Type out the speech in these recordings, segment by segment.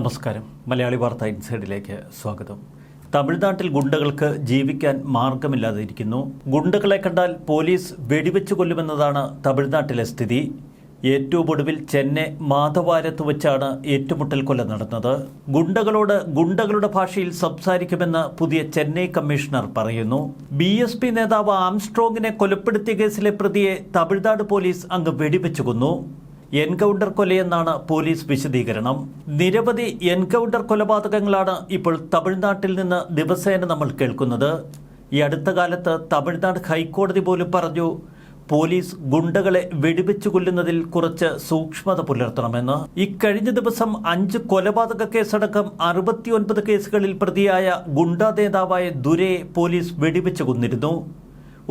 നമസ്കാരം. മലയാളി വാർത്ത ഇൻസൈഡിലേക്ക് സ്വാഗതം. തമിഴ്നാട്ടിൽ ഗുണ്ടകൾക്ക് ജീവിക്കാൻ മാർഗമില്ലാതെ ഇരിക്കുന്നു ഗുണ്ടകളെ കണ്ടാൽ പോലീസ് വെടിവെച്ചു കൊല്ലുമെന്നതാണ് തമിഴ്നാട്ടിലെ സ്ഥിതി. ഏറ്റവും ഒടുവിൽ ചെന്നൈ മാധവാരത്ത് വെച്ചാണ് ഏറ്റുമുട്ടൽ കൊല നടന്നത്. ഗുണ്ടകളോട് ഗുണ്ടകളുടെ ഭാഷയിൽ സംസാരിക്കുമെന്ന് പുതിയ ചെന്നൈ കമ്മീഷണർ പറയുന്നു. ബി എസ് പി നേതാവ് ആംസ്ട്രോങ്ങിനെ കൊലപ്പെടുത്തിയ കേസിലെ പ്രതിയെ തമിഴ്നാട് പോലീസ് അങ്ങ് വെടിവെച്ചു കൊന്നു. എൻകൗണ്ടർ കൊലയെന്നാണ് പോലീസ് വിശദീകരണം. നിരവധി എൻകൗണ്ടർ കൊലപാതകങ്ങളാണ് ഇപ്പോൾ തമിഴ്നാട്ടിൽ നിന്ന് ദിവസേന നമ്മൾ കേൾക്കുന്നത്. ഈ അടുത്ത കാലത്ത് തമിഴ്നാട് ഹൈക്കോടതി പോലും പറഞ്ഞു പോലീസ് ഗുണ്ടകളെ വെടിവെച്ചു കൊല്ലുന്നതിൽ കുറച്ച് സൂക്ഷ്മത പുലർത്തണമെന്ന്. ഇക്കഴിഞ്ഞ ദിവസം അഞ്ച് കൊലപാതക കേസടക്കം അറുപത്തിയൊൻപത് കേസുകളിൽ പ്രതിയായ ഗുണ്ടാ നേതാവായ ദുരയെ പോലീസ് വെടിവെച്ചു കൊന്നിരുന്നു.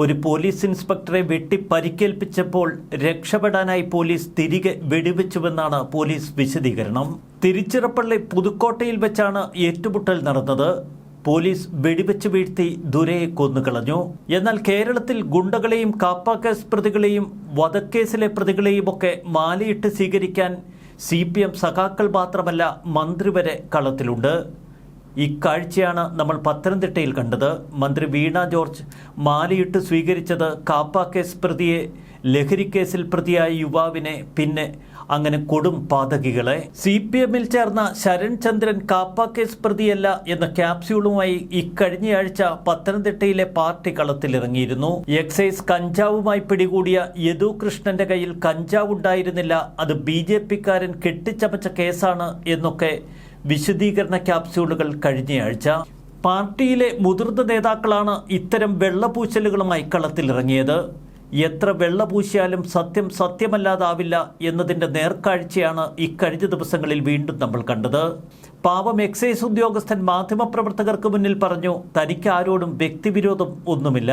ഒരു പോലീസ് ഇൻസ്പെക്ടറെ വെട്ടി പരിക്കേൽപ്പിച്ചപ്പോൾ രക്ഷപ്പെടാനായി പോലീസ് തിരികെ വെടിവെച്ചുവെന്നാണ് പോലീസ് വിശദീകരണം. തിരുച്ചിറപ്പള്ളി പുതുക്കോട്ടയിൽ വെച്ചാണ് ഏറ്റുമുട്ടൽ നടന്നത്. പോലീസ് വെടിവെച്ച് വീഴ്ത്തി ദുരയെ കൊന്നുകളഞ്ഞു. എന്നാൽ കേരളത്തിൽ ഗുണ്ടകളെയും കാപ്പാക്കേസ് പ്രതികളെയും വധക്കേസിലെ പ്രതികളെയും ഒക്കെ മാലയിട്ട് സ്വീകരിക്കാൻ സി പി എം സഖാക്കൾ മാത്രമല്ല മന്ത്രി വരെ കളത്തിലുണ്ട്. ഇക്കാഴ്ചയാണ് നമ്മൾ പത്തനംതിട്ടയിൽ കണ്ടത്. മന്ത്രി വീണ ജോർജ് മാലയിട്ട് സ്വീകരിച്ചത് കാപ്പ കേസ് പ്രതിയെ ലഹരിക്കേസിൽ പ്രതിയായ യുവാവിനെ പിന്നെ അങ്ങനെ കൊടും പാതകികളെ. സി പി എമ്മിൽ ചേർന്ന ശരൺ ചന്ദ്രൻ കാപ്പ കേസ് പ്രതിയല്ല എന്ന ക്യാപ്സ്യൂളുമായി ഇക്കഴിഞ്ഞയാഴ്ച പത്തനംതിട്ടയിലെ പാർട്ടി കളത്തിലിറങ്ങിയിരുന്നു. എക്സൈസ് കഞ്ചാവുമായി പിടികൂടിയ യദു കൃഷ്ണന്റെ കയ്യിൽ കഞ്ചാവ് ഉണ്ടായിരുന്നില്ല അത് ബി ജെ പിക്കാരൻ കെട്ടിച്ചമച്ച കേസാണ് എന്നൊക്കെ വിശദീകരണ ക്യാപ്സ്യൂളുകൾ കഴിഞ്ഞയാഴ്ച പാർട്ടിയിലെ മുതിർന്ന നേതാക്കളാണ് ഇത്തരം വെള്ളപൂശലുകളുമായി കളത്തിലിറങ്ങിയത്. എത്ര വെള്ളപൂശിയാലും സത്യം സത്യമല്ലാതാവില്ല എന്നതിന്റെ നേർക്കാഴ്ചയാണ് ഇക്കഴിഞ്ഞ ദിവസങ്ങളിൽ വീണ്ടും നമ്മൾ കണ്ടത്. പാവം എക്സൈസ് ഉദ്യോഗസ്ഥൻ മാധ്യമപ്രവർത്തകർക്ക് മുന്നിൽ പറഞ്ഞു തനിക്ക് ആരോടും വ്യക്തിവിരോധം ഒന്നുമില്ല.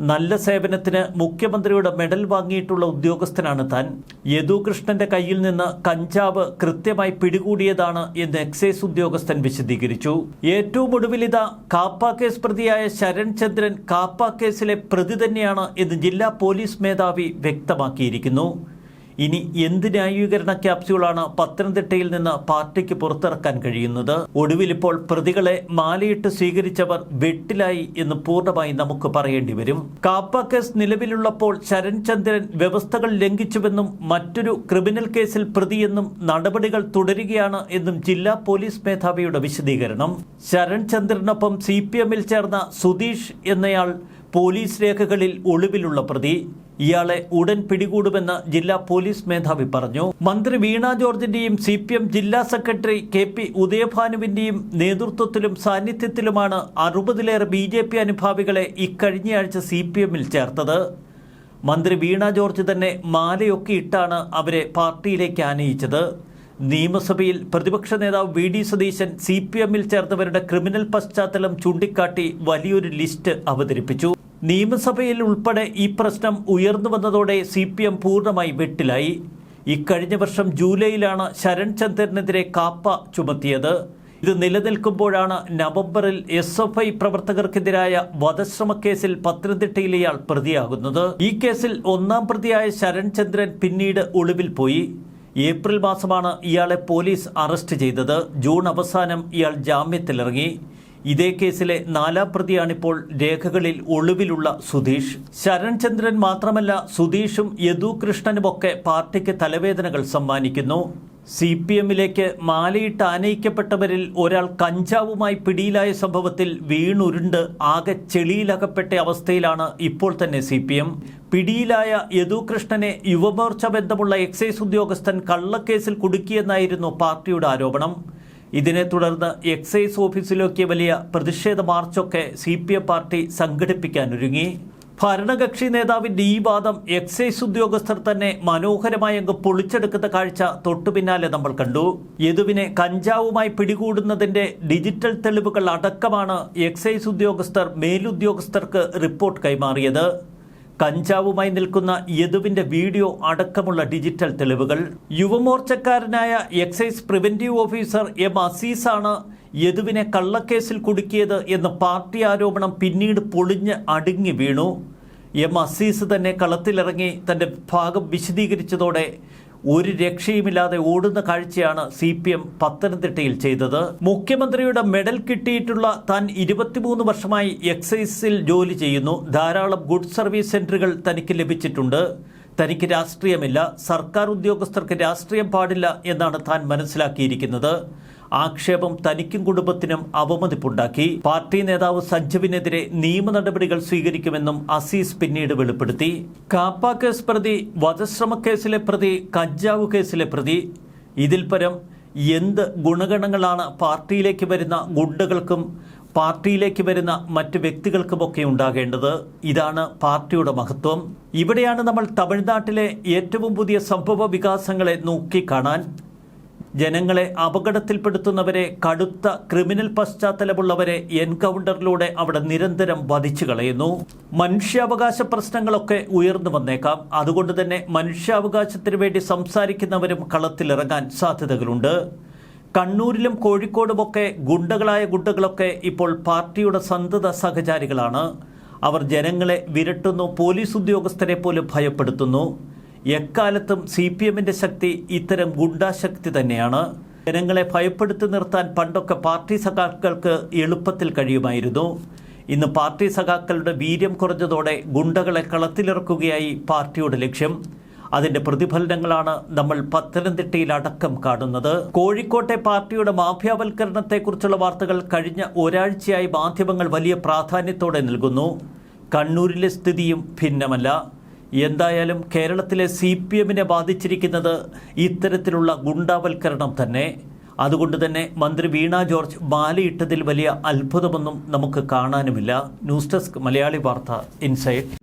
നല്ല സേവനത്തിന് മുഖ്യമന്ത്രിയുടെ മെഡൽ വാങ്ങിയിട്ടുള്ള ഉദ്യോഗസ്ഥനാണ് താൻ. യദുകൃഷ്ണന്റെ കയ്യിൽ നിന്ന് കഞ്ചാവ് കൃത്യമായി പിടികൂടിയതാണ് എന്ന് എക്സൈസ് ഉദ്യോഗസ്ഥൻ വിശദീകരിച്ചു. ഏറ്റവും ഒടുവിലിതാ കാപ്പാ കേസ് പ്രതിയായ ശരൺ ചന്ദ്രൻ കാപ്പ കേസിലെ പ്രതി തന്നെയാണ് എന്ന് ജില്ലാ പോലീസ് മേധാവി വ്യക്തമാക്കിയിരിക്കുന്നു. ഇനി എന്ത് ന്യായീകരണ ക്യാപ്സ്യൂളാണ് പത്തനംതിട്ടയിൽ നിന്ന് പാർട്ടിക്ക് പുറത്തിറക്കാൻ കഴിയുന്നത്? ഒടുവിൽ ഇപ്പോൾ പ്രതികളെ മാലയിട്ട് സ്വീകരിച്ചവർ വെട്ടിലായി എന്ന് പൂർണമായി നമുക്ക് പറയേണ്ടി വരും. കാപ്പ കേസ് നിലവിലുള്ളപ്പോൾ ശരൺ ചന്ദ്രൻ വ്യവസ്ഥകൾ ലംഘിച്ചുവെന്നും മറ്റൊരു ക്രിമിനൽ കേസിൽ പ്രതിയെന്നും നടപടികൾ തുടരുകയാണ് എന്നും ജില്ലാ പോലീസ് മേധാവിയുടെ വിശദീകരണം. ശരൺ ചന്ദ്രനൊപ്പം സി പി എമ്മിൽ ചേർന്ന സുധീഷ് എന്നയാൾ പോലീസ് രേഖകളിൽ ഒളിവിലുള്ള പ്രതി. ഇയാളെ ഉടൻ പിടികൂടുമെന്ന് ജില്ലാ പോലീസ് മേധാവി പറഞ്ഞു. മന്ത്രി വീണ ജോർജിന്റെയും സി പി എം ജില്ലാ സെക്രട്ടറി കെ പി ഉദയഭാനുവിന്റെയും നേതൃത്വത്തിലും സാന്നിധ്യത്തിലുമാണ് അറുപതിലേറെ ബി ജെ പി അനുഭാവികളെ ഇക്കഴിഞ്ഞയാഴ്ച സി പി എമ്മിൽ ചേർത്തത്. മന്ത്രി വീണ ജോർജ് തന്നെ മാലയൊക്കെ ഇട്ടാണ് അവരെ പാർട്ടിയിലേക്ക് ആനയിച്ചത്. നിയമസഭയിൽ പ്രതിപക്ഷ നേതാവ് V D Satheesan C P എമ്മിൽ ചേർന്നവരുടെ ക്രിമിനൽ പശ്ചാത്തലം ചൂണ്ടിക്കാട്ടി വലിയൊരു ലിസ്റ്റ് അവതരിപ്പിച്ചു. നിയമസഭയിൽ ഉൾപ്പെടെ ഈ പ്രശ്നം ഉയർന്നു വന്നതോടെ സി പി എം പൂർണമായി വെട്ടിലായി. ഇക്കഴിഞ്ഞ വർഷം ജൂലൈയിലാണ് ശരൺ ചന്ദ്രനെതിരെ കാപ്പ ചുമത്തിയത്. ഇത് നിലനിൽക്കുമ്പോഴാണ് നവംബറിൽ എസ് എഫ് ഐ പ്രവർത്തകർക്കെതിരായ വധശ്രമ കേസിൽ പത്തനംതിട്ടയിൽ ഇയാൾ പ്രതിയാകുന്നത്. ഈ കേസിൽ ഒന്നാം പ്രതിയായ ശരൺ ചന്ദ്രൻ പിന്നീട് ഒളിവിൽ പോയി. ഏപ്രിൽ മാസമാണ് ഇയാളെ പോലീസ് അറസ്റ്റ് ചെയ്തത്. ജൂൺ അവസാനം ഇയാൾ ജാമ്യത്തിലിറങ്ങി. ഇതേ കേസിലെ നാലാം പ്രതിയാണിപ്പോൾ രേഖകളിൽ ഒളിവിലുള്ള സുധീഷ്. ശരൺ ചന്ദ്രൻ മാത്രമല്ല സുധീഷും യദു കൃഷ്ണനുമൊക്കെ പാർട്ടിക്ക് തലവേദനകൾ സമ്മാനിക്കുന്നു. സി പി എമ്മിലേക്ക് മാലയിട്ട് ആനയിക്കപ്പെട്ടവരിൽ ഒരാൾ കഞ്ചാവുമായി പിടിയിലായ സംഭവത്തിൽ വീണുരുണ്ട്. ആകെ ചെളിയിലകപ്പെട്ട അവസ്ഥയിലാണ് ഇപ്പോൾ തന്നെ സി പി എം പിടിയിലായ യദുകൃഷ്ണനെ യുവമോർച്ച ബന്ധമുള്ള എക്സൈസ് ഉദ്യോഗസ്ഥൻ കള്ളക്കേസിൽ കുടുക്കിയെന്നായിരുന്നു പാർട്ടിയുടെ ആരോപണം. ഇതിനെ തുടർന്ന് എക്സൈസ് ഓഫീസിലേക്ക് വലിയ പ്രതിഷേധ മാർച്ചൊക്കെ സി പി എം പാർട്ടി സംഘടിപ്പിക്കാനൊരുങ്ങി ഭരണകക്ഷി നേതാവിന്റെ ഈ വാദം എക്സൈസ് ഉദ്യോഗസ്ഥർ തന്നെ മനോഹരമായി അങ്ങ് പൊളിച്ചെടുക്കുന്ന കാഴ്ച തൊട്ടു പിന്നാലെ നമ്മൾ കണ്ടു. യദുവിനെ കഞ്ചാവുമായി പിടികൂടുന്നതിന്റെ ഡിജിറ്റൽ തെളിവുകൾ അടക്കമാണ് എക്സൈസ് ഉദ്യോഗസ്ഥർ മേലുദ്യോഗസ്ഥർക്ക് റിപ്പോർട്ട് കൈമാറിയത്. കഞ്ചാവുമായി നിൽക്കുന്ന യദുവിന്റെ വീഡിയോ അടക്കമുള്ള ഡിജിറ്റൽ തെളിവുകൾ. യുവമോർച്ചക്കാരനായ എക്സൈസ് പ്രിവെന്റീവ് ഓഫീസർ എം അസീസാണ് യദുവിനെ കള്ളക്കേസിൽ കുടുക്കിയത് എന്ന പാർട്ടി ആരോപണം പിന്നീട് പൊളിഞ്ഞ് അടുങ്ങി വീണു. എം അസീസ് തന്നെ കളത്തിലിറങ്ങി തന്റെ ഭാഗം വിശദീകരിച്ചതോടെ ഒരു രക്ഷയുമില്ലാതെ ഓടുന്ന കാഴ്ചയാണ് സി പി എം പത്തനംതിട്ടയിൽ ചെയ്തത്. മുഖ്യമന്ത്രിയുടെ മെഡൽ കിട്ടിയിട്ടുള്ള താൻ ഇരുപത്തിമൂന്ന് വർഷമായി എക്സൈസിൽ ജോലി ചെയ്യുന്നു. ധാരാളം ഗുഡ് സർവീസ് സെന്ററുകൾ തനിക്ക് ലഭിച്ചിട്ടുണ്ട്. തനിക്ക് രാഷ്ട്രീയമില്ല. സർക്കാർ ഉദ്യോഗസ്ഥർക്ക് രാഷ്ട്രീയം പാടില്ല എന്നാണ് താൻ മനസ്സിലാക്കിയിരിക്കുന്നത്. ആക്ഷേപം തനിക്കും കുടുംബത്തിനും അവമതിപ്പുണ്ടാക്കി. പാർട്ടി നേതാവ് സഞ്ജുവിനെതിരെ നിയമ നടപടികൾ സ്വീകരിക്കുമെന്നും അസീസ് പിന്നീട് വെളിപ്പെടുത്തി. കാപ്പ കേസ് പ്രതി വധശ്രമ കേസിലെ പ്രതി കഞ്ചാവ് കേസിലെ പ്രതി. ഇതിൽ പരം എന്ത് ഗുണഗണങ്ങളാണ് പാർട്ടിയിലേക്ക് വരുന്ന ഗുണ്ടകൾക്കും പാർട്ടിയിലേക്ക് വരുന്ന മറ്റ് വ്യക്തികൾക്കുമൊക്കെ ഉണ്ടാകേണ്ടത്? ഇതാണ് പാർട്ടിയുടെ മഹത്വം. ഇവിടെയാണ് നമ്മൾ തമിഴ്നാട്ടിലെ ഏറ്റവും പുതിയ സംഭവ വികാസങ്ങളെ നോക്കിക്കാണാൻ ജനങ്ങളെ അപകടത്തിൽപ്പെടുത്തുന്നവരെ കടുത്ത ക്രിമിനൽ പശ്ചാത്തലമുള്ളവരെ എൻകൗണ്ടറിലൂടെ അവിടെ നിരന്തരം വധിച്ചു കളയുന്നു. മനുഷ്യാവകാശ പ്രശ്നങ്ങളൊക്കെ ഉയർന്നു വന്നേക്കാം. അതുകൊണ്ട് തന്നെ മനുഷ്യാവകാശത്തിന് വേണ്ടി സംസാരിക്കുന്നവരും കളത്തിലിറങ്ങാൻ സാധ്യതകളുണ്ട്. കണ്ണൂരിലും കോഴിക്കോടുമൊക്കെ ഗുണ്ടകളായ ഗുണ്ടകളൊക്കെ ഇപ്പോൾ പാർട്ടിയുടെ സന്തത സഹചാരികളാണ്. അവർ ജനങ്ങളെ വിരട്ടുന്നു പോലീസ് ഉദ്യോഗസ്ഥരെ പോലും ഭയപ്പെടുത്തുന്നു. എക്കാലത്തും സി പി എമ്മിന്റെ ശക്തി ഇത്തരം ഗുണ്ടാശക്തി തന്നെയാണ്. ജനങ്ങളെ ഭയപ്പെടുത്തി നിർത്താൻ പണ്ടൊക്കെ പാർട്ടി സഖാക്കൾക്ക് എളുപ്പത്തിൽ കഴിയുമായിരുന്നു. ഇന്ന് പാർട്ടി സഖാക്കളുടെ വീര്യം കുറഞ്ഞതോടെ ഗുണ്ടകളെ കളത്തിലിറക്കുകയായി പാർട്ടിയുടെ ലക്ഷ്യം. അതിന്റെ പ്രതിഫലനങ്ങളാണ് നമ്മൾ പത്തനംതിട്ടയിൽ അടക്കം കാണുന്നത്. കോഴിക്കോട്ടെ പാർട്ടിയുടെ മാഫിയാവൽക്കരണത്തെക്കുറിച്ചുള്ള വാർത്തകൾ കഴിഞ്ഞ ഒരാഴ്ചയായി മാധ്യമങ്ങൾ വലിയ പ്രാധാന്യത്തോടെ നൽകുന്നു. കണ്ണൂരിലെ സ്ഥിതിയും ഭിന്നമല്ല. എന്തായാലും കേരളത്തിലെ സി പി എമ്മിനെ ബാധിച്ചിരിക്കുന്നത് ഇത്തരത്തിലുള്ള ഗുണ്ടാവൽക്കരണം തന്നെ. അതുകൊണ്ട് തന്നെ മന്ത്രി വീണ ജോർജ് മാലയിട്ടതിൽ വലിയ അത്ഭുതമൊന്നും നമുക്ക് കാണാനുമില്ല. ന്യൂസ് ഡെസ്ക് മലയാളി വാർത്ത ഇൻസൈറ്റ്.